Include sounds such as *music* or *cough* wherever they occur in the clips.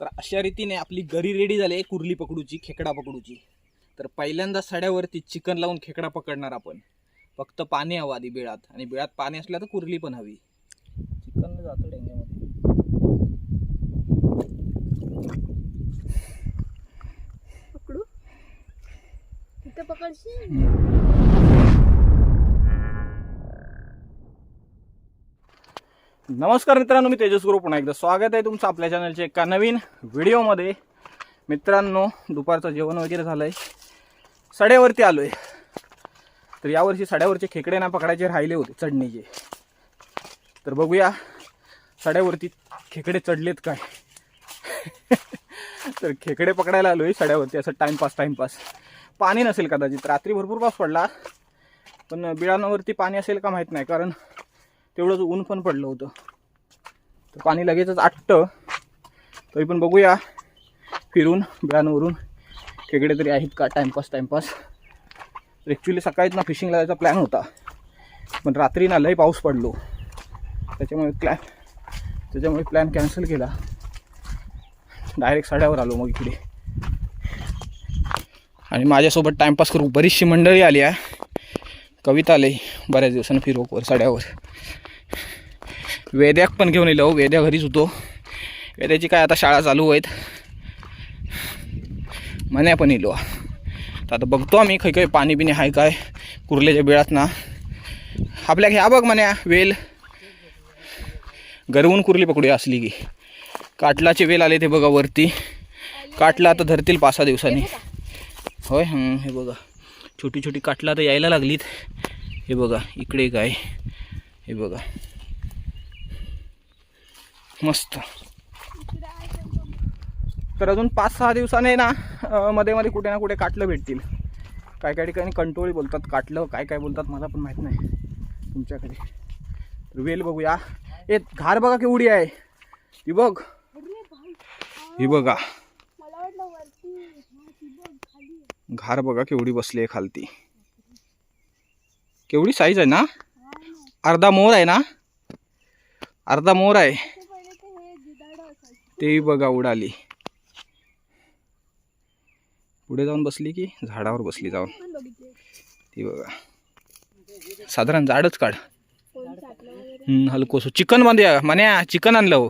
तर अशा रीतीने आपली गरी रेडी झाली आहे कुर्ली पकडूची खेकडा पकडूची. तर पहिल्यांदा सड्यावरती चिकन लावून खेकडा पकडणार आपण. फक्त पाणी हवं आधी बिळात. आणि बिळात पाणी असलं तर कुर्ली पण हवी. चिकन जातं डेंग्यामध्ये. पकडू? इथं पकडशील? नमस्कार मित्रांनो मी तेजस गुरु. पुन्हा एकदा स्वागत आहे तुमचं आपल्या चॅनलच्या एका नवीन व्हिडिओमध्ये. मित्रांनो दुपारचं जेवण वगैरे झालं आहे सड्यावरती आलो आहे तर यावर्षी सड्यावरचे खेकडे ना पकडायचे राहिले होते चढणीचे. तर बघूया सड्यावरती खेकडे चढलेत काय? *laughs* तर खेकडे पकडायला आलो आहे सड्यावरती असं टाईमपास टाईमपास पाणी नसेल कदाचित. रात्री भरपूर पाऊस पडला. पण बिळांवरती पाणी असेल का माहीत नाही कारण तेवढंच ऊन पण पडलं होतं. तर पाणी लगेचच आटतं. तरी पण बघूया. फिरून बिळांवरून. खेकडे तरी आहेत का? टाईमपास टाईमपास तर ॲक्च्युली सकाळीच ना फिशिंगला जायचा प्लॅन होता. पण रात्री ना लई पाऊस पडलो. त्याच्यामुळे प्लॅन त्याच्यामुळे प्लॅन कॅन्सल केला. डायरेक्ट साड्यावर आलो मग इकडे. आणि माझ्यासोबत टाईमपास करू. बरीचशी मंडळी आली आहे. कविता आली बऱ्याच दिवसानं फिरोकवर साड्यावर. वेद्याक पण घेऊन येलो वेद्या घरीच होतो. वेद्याची काय आता शाळा चालू आहेत. मन्या पण येलो तर आता बघतो आम्ही खै काही पाणी बिणी आहे काय कुर्ल्याच्या बिळात ना. आपल्या ह्या बघ मन्या वेल. गरवून कुर्ली पकडूया असली की. काटलाचे वेल आले ते बघा वरती. काटला आता धरतील पाच सहा दिवसांनी. होय हे बघा. छोटी छोटी काटला तर यायला लागलीत. हे बघा इकडे काय हे बघा. मस्त. तर अजून पाच सहा दिवसाने ना मध्ये मध्ये कुठे ना कुठे काटलं भेटतील. काय काय ठिकाणी कंटोळी बोलतात काटलं काय काय बोलतात मला पण माहीत नाही तुमच्याकडे. तर वेल बघूया. ए घार बघा केवढी आहे. ही बघ. ही बघा. घार बघा केवढी बसली आहे खालती. केवढी साईज आहे ना. अर्धा मोर आहे ना? अर्धा मोर आहे ते पहिले ते हे गिधाडं असायची तेही बघा उडाली पुढे जाऊन बसली की झाडावर बसली जाऊन. ती बघा. साधारण झाडच काढ. हलकोसो चिकन बांधूया. मन्या चिकन आणलं हो.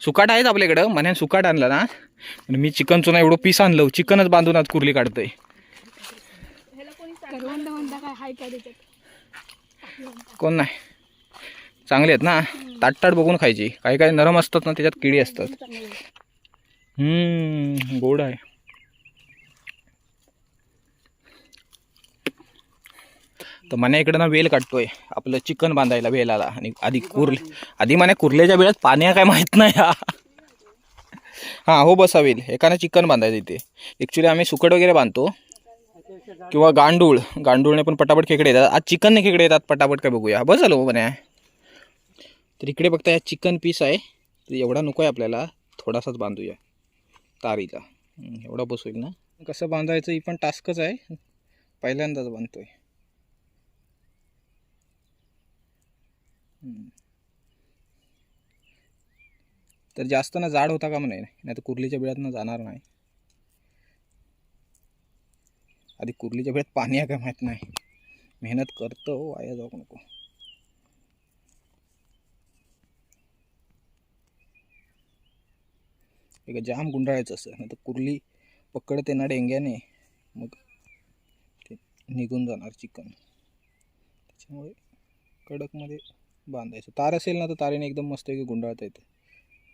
सुकाट आहेत आपल्याकडं. मन्यान सुकाट आणलं ना. आणि मी चिकनचं ना एवढं पीस आणलं चिकनच बांधून आज कुर्ली काढतोय. कोण नाही. चांगले आहेत ना? ताट ताट बघून खायची. काही काही नरम असतात ना त्याच्यात किडी असतात. गोड आहे. तर मने इकडं ना वेल काढतोय. आपलं चिकन बांधायला वेलाला. आणि आधी कुर्ले आधी मने कुर्ल्याच्या वेळात पाणी काय माहीत नाही हा. हां हो बसा वेल. एकाने चिकन बांधायचं इथे. ॲक्च्युली आम्ही सुकट वगैरे बांधतो. किंवा गांडूळ. गांडूळने पण पटापट खेकडे येतात. आज चिकनने खेकडे येतात. पटापट काय बघूया. बस झालं हो मने. तर इकडे बघता या चिकन पीस आहे. तर एवढा नको आहे आपल्याला. थोडासाच बांधूया. तारीला एवढा बस होईल ना. कसं बांधायचं ही पण टास्कच आहे. पहिल्यांदाच बांधतोय. आहे तर जास्त ना जाड होता का म्हणे? नाही तर कुर्लीच्या बिळात जाणार नाही. आधी कुर्लीच्या बिळात पाणी आहे का माहीत नाही. मेहनत करतो हो, वाया जाऊ नको. एक जाम गुंडाळायचं असं. नाही तर कुर्ली पकडते ना डेंग्याने मग ते निघून जाणार चिकन. त्याच्यामुळे कडकमध्ये बांधायचं. तार असेल ना तर तारेने एकदम मस्त की गुंडाळता येतं.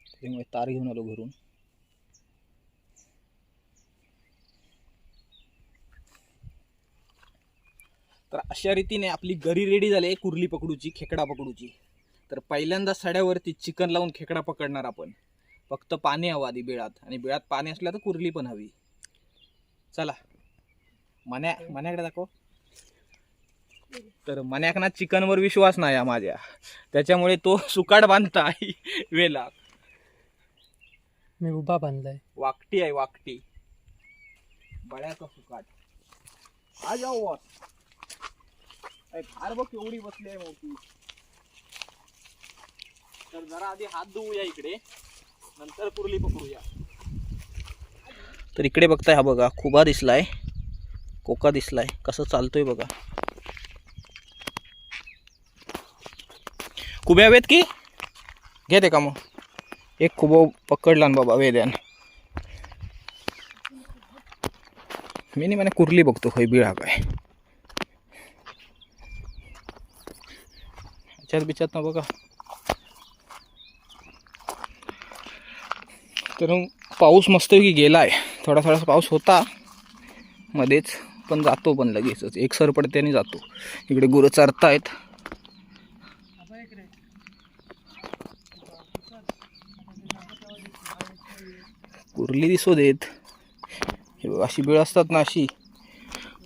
त्याच्यामुळे तार घेऊन आलो घरून. तर अशा रीतीने आपली गरी रेडी झाली आहे कुर्ली पकडूची खेकडा पकडूची. तर पहिल्यांदा सड्यावरती चिकन लावून खेकडा पकडणार आपण. फक्त पाणी हवं आधी बिळात. आणि बिळात पाणी असलं तर कुर्ली पण हवी. चला. मन्या मन्याकडे दाखव. तर मन्याक ना चिकनवर विश्वास नाही आहे माझ्या. त्याच्यामुळे तो सुकाट बांधता वेला. मी उभा बांधलाय. वाकटी आहे वाकटी. बळ्याचा सुकाट आ जाऊ वर. अरे फार बघ एवढी बसली आहे मोठी. तर जरा आधी हात धुवूया इकडे. नंतर कुर्ली पकडूया. तर इकडे बघताय हा बघा खुबा दिसलाय कोका दिसलाय कसं चालतोय बघा. कुबे हवेत की? घेते का मग एक खुबो पकडला ना बाबा वेद्यान. मी नाही म्हणे कुर्ली बघतो होय बिळा काय. ह्याच्यात बिचात ना बघा. तर पाऊस मस्तपैकी गेला आहे थोडा थोडासा पाऊस होता. मध्येच पण जातो पण लगेचच. एक सर पडते जातो. इकडे गुरं चरतायत. कुर्ली दिसू देत. हे बघ, अशी बिळ असतात ना अशी.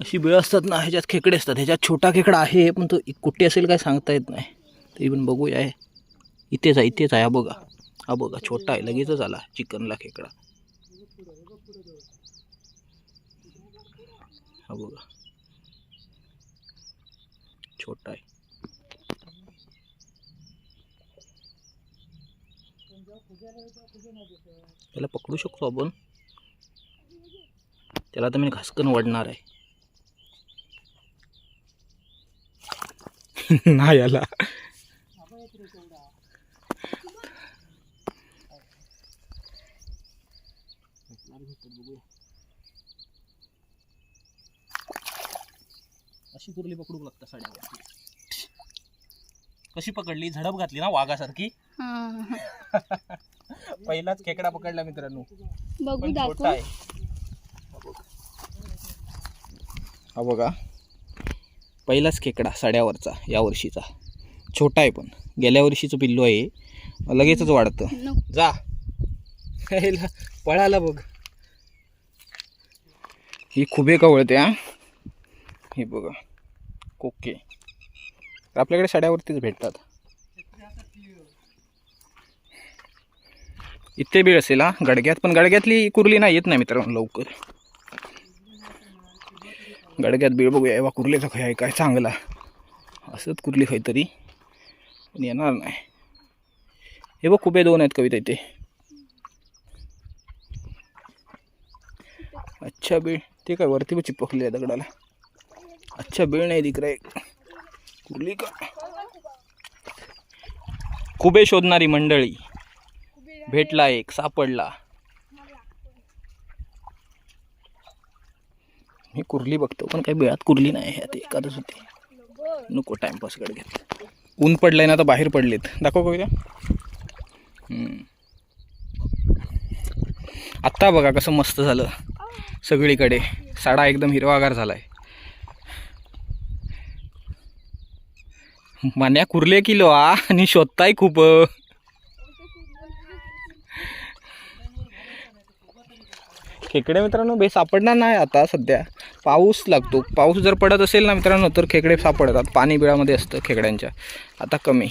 अशी बिळ असतात ना ह्याच्यात खेकडे असतात. ह्याच्यात छोटा खेकडा आहे पण तो कुठे असेल काय सांगता येत नाही. तरी पण बघूया इथेच आहे इथेच आहे हा बघा. हा बघा छोटा आहे लगेचच आला चिकनला खेकडा. हा बघा छोटा आहे. त्याला पकडू शकतो आपण. त्याला तर मी घासकन वाढणार आहे. *laughs* नाही आला. अशी कुर्ली पकडू लागता साड्यावर. कशी पकडली? झडप घातली ना वाघासारखी. *laughs* पहिलाच खेकडा पकडला मित्रांनो. बघू दाखव. हा बघा. पहिलाच खेकडा साड्यावरचा या वर्षीचा. छोटा आहे पण. गेल्या वर्षीचं पिल्लू आहे. लगेचच वाढतं. जा. *laughs* पळाला बघ. ही खुबे कवळते हां हे बघा कोके आपल्याकडे शाड्यावरतीच भेटतात इथे बीळ असेल हा गडग्यात पण गडग्यातली कुर्ली नाही येत नाही मित्रांनो लवकर गडग्यात बीळ बघूया एव्हा कुर्लीचा खाय आहे काय चांगला असंच कुर्ली काहीतरी पण येणार नाही हे बघ खुबे दोन आहेत कविता इथे अच्छा बीळ ते काय वरती पण चिपकले आहे दगडाला. अच्छा बेळ नाही दिक कुर्ली का? कुबे शोधणारी मंडळी भेटला एक सापडला. मी कुर्ली बघतो पण काही बेळात कुर्ली नाही आहे एखादच होते नको टाइमपास घेत. ऊन पडलंय ना आता बाहेर पडलेत. दाखव कविता. आत्ता बघा कसं मस्त झालं. सगळीकडे. साडा एकदम हिरवागार झाला आहे मान्या कुर्ले किलो आ? आणि शोधताय खूप. खेकडे मित्रांनो बे सापडणार नाही आता सध्या. पाऊस लागतो. पाऊस जर पडत असेल ना मित्रांनो तर खेकडे सापडतात. पाणी बिळामध्ये असतं खेकड्यांच्या. आता कमी.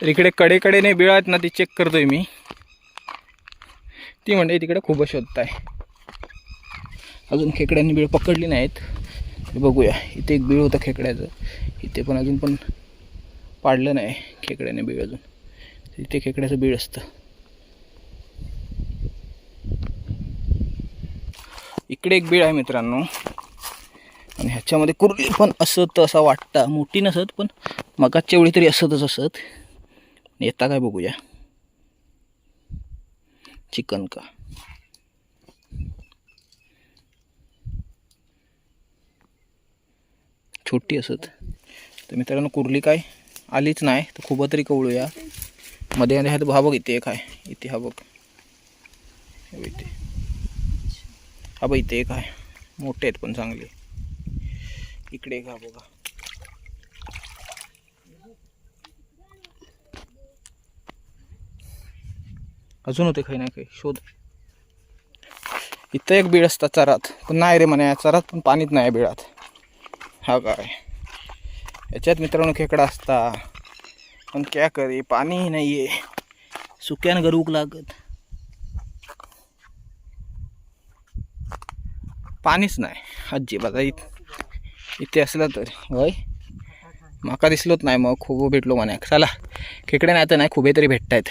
तर इकडे कडेकडेने बिळ आहेत ना ती चेक करतोय मी. ती म्हणते तिकडे खूप शोधताय. अजून खेकड्यांनी बिळ पकडली नाहीत. बघूया. इथे एक बीळ होतं खेकड्याचं. इथे पण अजून पण पाडलं नाही खेकड्याने बिळ अजून. इथे खेकड्याचं बीळ असतं. इकडे एक बीळ आहे मित्रांनो. आणि ह्याच्यामध्ये कुर्ली पण असत असं वाटतं. मोठी नसत पण मगाच्या वेळी तरी असतच असत. येता काय बघूया. चिकन का? छोटी असत. तर मित्रांनो कुर्ली काय? आलीच नाही तर खूप तरी कवळूया. मध्ये मध्ये हा बघ इथे एक आहे. इथे हा बघ. बघ इथे. हा बघ इथे एक आहे. मोठे आहेत पण चांगले. इकडे एक हा बघा. अजून होते काही नाही काही शोध. इथं एक बीळ असतं चरात पण नाही रे म्हणे चरात पण पाणीच नाही बिळात हा काय? याच्यात मित्रांनो खेकडा असता पण क्या करे पाणीही नाही आहे सुक्यानं गरूक लागत. पाणीच नाही अजिबात. इथं इथे असलं तर. होय? माका दिसलोच नाही मग खूप भेटलो म्हणे. चला खेकडे नाही तर नाही खुबे तरी भेटत आहेत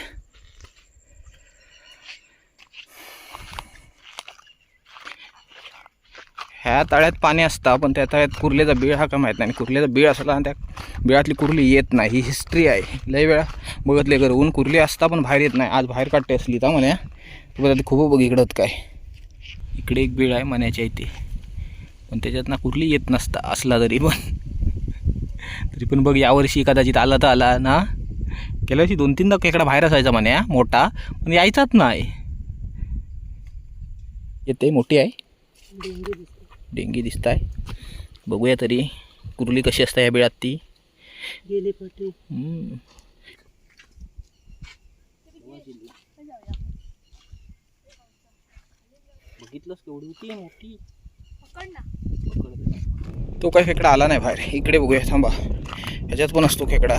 ह्या तळ्यात पाणी असतं पण त्या तळ्यात कुर्लेचा बीळ हा का माहीत नाही. आणि कुर्लेचा बीळ असला आणि त्या बिळातली कुर्ली येत नाही. ही हिस्ट्री आहे. लय वेळा बघतले घर ऊन कुर्ली असता पण बाहेर येत नाही. आज बाहेर काढते असली तर म्हणे. तू बघा खूप बघ इकडं काय. इकडे एक बीळ आहे मण्याच्या इथे. पण त्याच्यात ना कुर्ली येत नसता असला तरी पण. तरी पण बघ यावर्षी कदाचित आला तर आला ना. गेल्या वर्षी दोन तीनदा केकडा बाहेर असायचा म्हणे मोठा. पण यायचाच नाही. येते मोठी आहे. डेंगी दिसत आहे बघूया तरी कुर्ली कशी असते या बिळात ती. गेले पाठी. हम्म. बघितलंस केवढी होती मोठी पकड ना. तो काय खेकडा आला नाही बाहेर. इकडे बघूया थांबा. ह्याच्यात पण असतो खेकडा.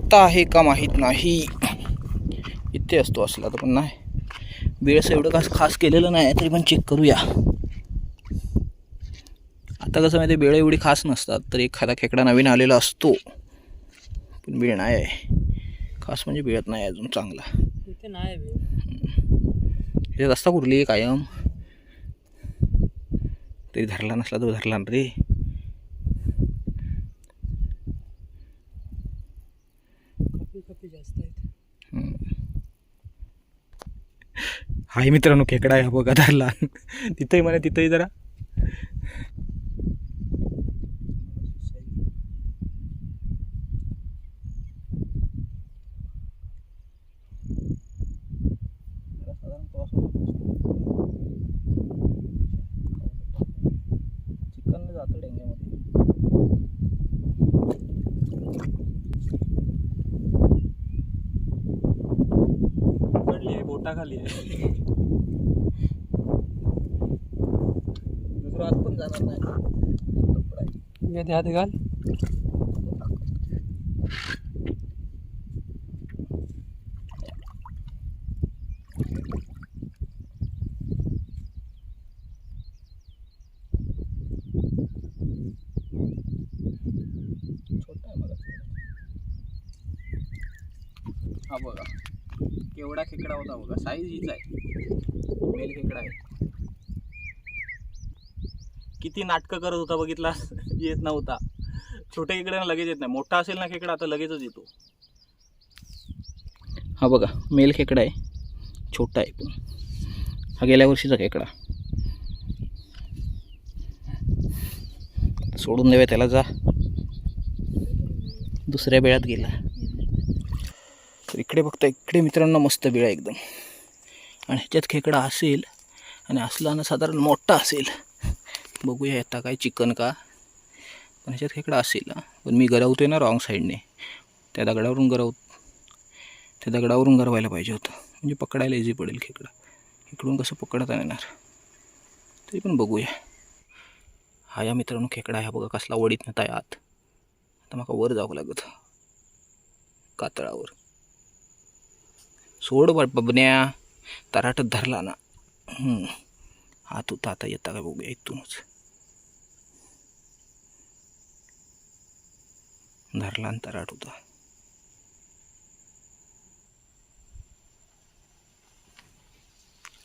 आत्ता आहे का माहीत नाही. इथे असतो असला तर पण नाही. वेळस एवढं खास खास केलेलं नाही तरी पण चेक करूया. आता कसं माहिती वेळ एवढी खास नसतात तर एखादा खेकडा नवीन आलेला असतो. पण वेळ नाही आहे. खास म्हणजे वेळत नाही अजून चांगला. नाही असता कुरली कायम? तरी धरला नसला तर धरला ना रे. हाय मित्रांनो खेकडा आहे हा बघा धरला. तिथंही म्हणे तिथंही जरा चिकन जातं डेंग्यामध्ये पडली आहे बोटाखाली आहे दुसरं आज पण जाणार नाही हात घाल. आहे हा बघा केवढा खेकडा होता बघा साईज हीच आहे. मेल खेकडा आहे. किती नाटकं करत होता बघितला *laughs* येत नव्हता. छोट्या खेकड्यानं लगेच येत नाही. मोठा असेल ना खेकडा आता लगेचच येतो. हा बघा मेल खेकडा आहे. छोटा आहे पण. हा गेल्या वर्षीचा खेकडा. सोडून देऊया त्याला जा. दुसऱ्या बेळात गेला. तर इकडे बघता इकडे मित्रांनो मस्त बिळा आहे एकदम. आणि ह्याच्यात खेकडा असेल आणि असला ना साधारण मोठा असेल बघूया येता काय चिकन का? पण ह्याच्यात खेकडा असेल पण मी गरवतोय ना रॉंग साईडने. त्या दगडावरून गरव त्या दगडावरून गरवायला पाहिजे होतं. म्हणजे पकडायला इझी पडेल खेकडा. इकडून कसं पकडता येणार? तरी पण बघूया. हा या मित्रांनो खेकडा ह्या बघा कसला वडीत नेता आहे आत आता माका वर जावं लागत. कातळावर. सोड बा- बबन्या. तराटत धरला ना. हात होता आता येता काय बघूया इथूनच. धरला आणि तराट होता.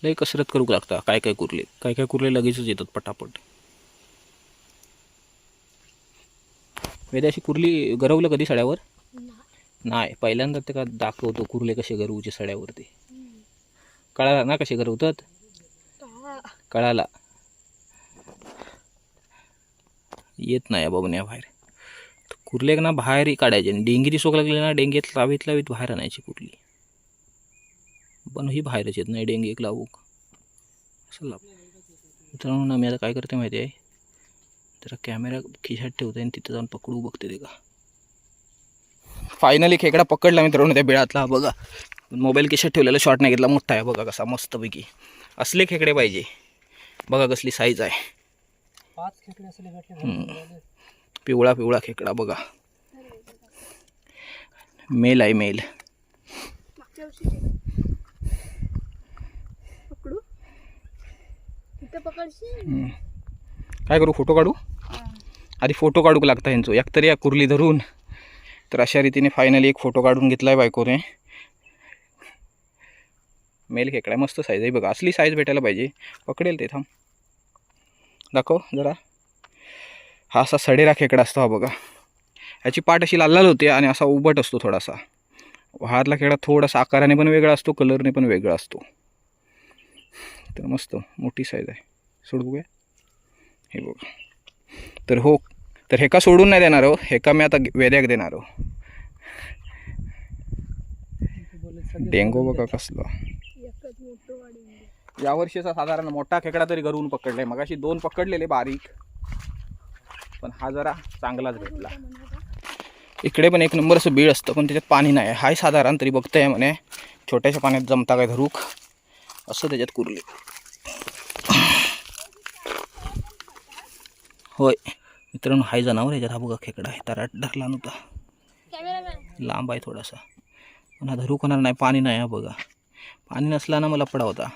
लय कसरत करू लागता. काय काय कुरले? काय काय कुरले लगेचच येतात पटापट. वेदे अशी कुर्ली गरवलं कधी सड्यावर? नाही. पहिल्यांदा ते का दाखवतो कुर्ले कसे गरवूचे सड्यावरती? कळाला ना कसे गरवतात? कळाला. येत नाही बाबा बाहेर. तर कुर्ले ना बाहेर काढायचे आणि डेंगी सोक लागले ना डेंगीत लावीत लावीत बाहेर आणायची कुर्ली पण ही बाहेरच येत नाही डेंगी एक लावूक. असं लाव. मित्रांनो ना मी आता काय करते माहिती आहे? जरा कॅमेरा खिशात ठेवते आणि तिथे जाऊन पकडू बघते ते का. फायनली खेकडा पकडला मित्रांनो त्या बिळातला बघा. मोबाईल खिशात ठेवलेला शॉट नाही घेतला मोठा आहे बघा कसा मस्तपैकी. असले खेकडे पाहिजे. बघा कसली साईज आहे. पाच खेकडे असले पिवळा पिवळा खेकडा बघा. मेल आहे मेल. काय करू फोटो काढू? आधी फोटो काढूक लागता ह्यांचो एकतरी या कुर्ली धरून. तर अशा रीतीने फायनली एक फोटो काढून घेतलाय बायकोने. मेल खेकडा मस्त साईज आहे बघा. असली साईज भेटायला पाहिजे. पकडेल ते थांब. दाखव जरा. हा असा सडेरा खेकडा असतो हा बघा. ह्याची पाठ अशी लाल लाल होते आणि असा उबट असतो थोडासा. हातला खेकडा थोडासा आकाराने पण वेगळा असतो कलरने पण वेगळा असतो. तर मस्त मोठी साईज आहे. सोड बघूया. हे बघा. तर हो तर हे का सोडून नाही देणार हो? हेका मी आता वेद्याक देणार हो? डेंगू बघा कसला. यावर्षीचा साधारण मोठा खेकडा तरी घरून पकडलाय. मगाशी दोन पकडलेले बारीक. पण हा जरा चांगलाच भेटला. इकडे पण एक नंबर असं बीळ असतं पण त्याच्यात पाणी नाही. हाय साधारण तरी बघतंय म्हणे छोट्याशा पाण्यात जमता काय धरूक? असं त्याच्यात कुरले. होय. मित्रांनो हाय जनावर याच्यात. हा बघा खेकडा आहे. तराट धरला नव्हता. लांब आहे थोडासा. पण हा धरू होणार नाही. पाणी नाही हा बघा. पाणी नसला ना मला पडा होता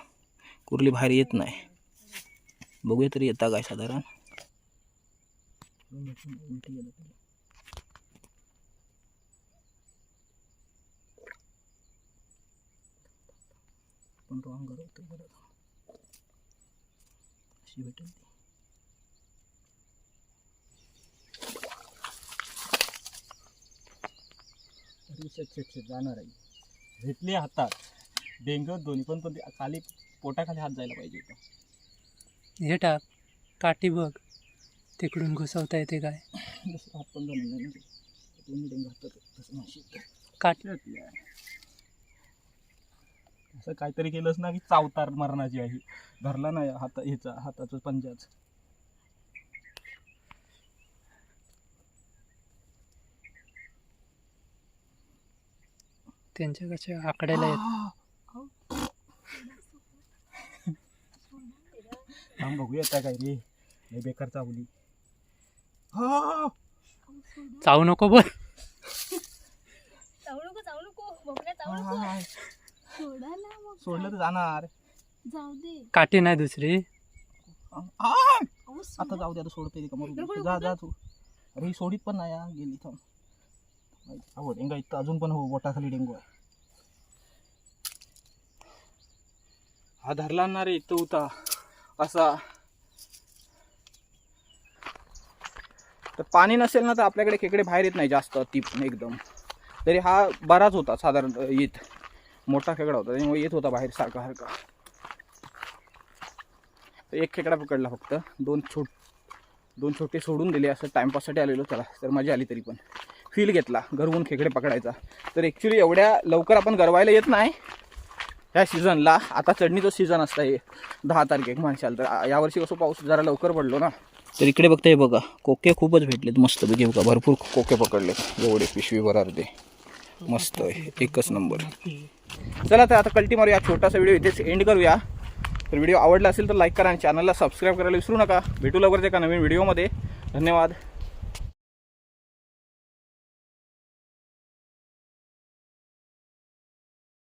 कुर्ली बाहेर येत नाही. बघूया तरी येता काय साधारण. पण रॉंग करतो बरं अशी भेटेल ती जाणार आहे घेतली हातात. डेंग दोन्ही पण पण खाली पोटाखाली हात जायला पाहिजे होता. हे टाक काठी बघ. तिकडून घुसवता येते काय? जसं हात पण जमलं नाही ना ते. दोन्ही डेंग हातात तसं माशी काठी असं काहीतरी केलंच ना की चावतार मरणाची आहे धरला नाही हात ह्याचा हाताचं पंजाच. त्यांच्या कशा आकड्याला येत? थांब बघूया त्या काय रे. लय बेकार चावली. चावू नको बोल. चावू नको चावू नको. बघल्या चावू नको. सोडा ना मग सोडलं तर जाणार. जाऊ दे. काठी नाही दुसरी. आता जाऊ दे आता सोडते का मग नको, जा. जा तू. अरे ही सोडीत पण नाही गेली थांब. अहो डेंगा इथं अजून पण हो बोटाखाली डेंगू आहे. हा धरला ना रे इथं होता. असा तर पाणी नसेल ना तर आपल्याकडे खेकडे बाहेर येत नाही जास्त ती एकदम. तरी हा बराच होता साधारण येत. मोठा खेकडा होता त्यामुळे येत होता बाहेर सारखा सारखा. तर एक खेकडा पकडला फक्त. दोन छोट दोन छोटे सोडून दिले असं टाईमपाससाठी आलेलो. त्याला तर मजा आली तरी पण. फील घेतला घरवून खेकडे पकडायचा. तर ॲक्च्युली एवढ्या लवकर आपण गरवायला येत नाही. ह्या सीझनला आता चढणीचं सीझन असतं हे दहा तारखेक म्हणशाल तर. यावर्षी कसं पाऊस जरा लवकर पडलो ना. तर इकडे बघताय बघा कोके खूपच भेटलेत मस्त बघे बघा भरपूर कोके पकडले एवढे पिशवी भरार ते मस्त आहे एकच नंबर. चला तर आता कल्टी मारूया छोटासा व्हिडिओ इथेच एंड करूया. तर व्हिडिओ आवडला असेल तर लाईक करा आणि चॅनलला सबस्क्राईब करायला विसरू नका. भेटू लवकरच एका नवीन व्हिडिओमध्ये. धन्यवाद.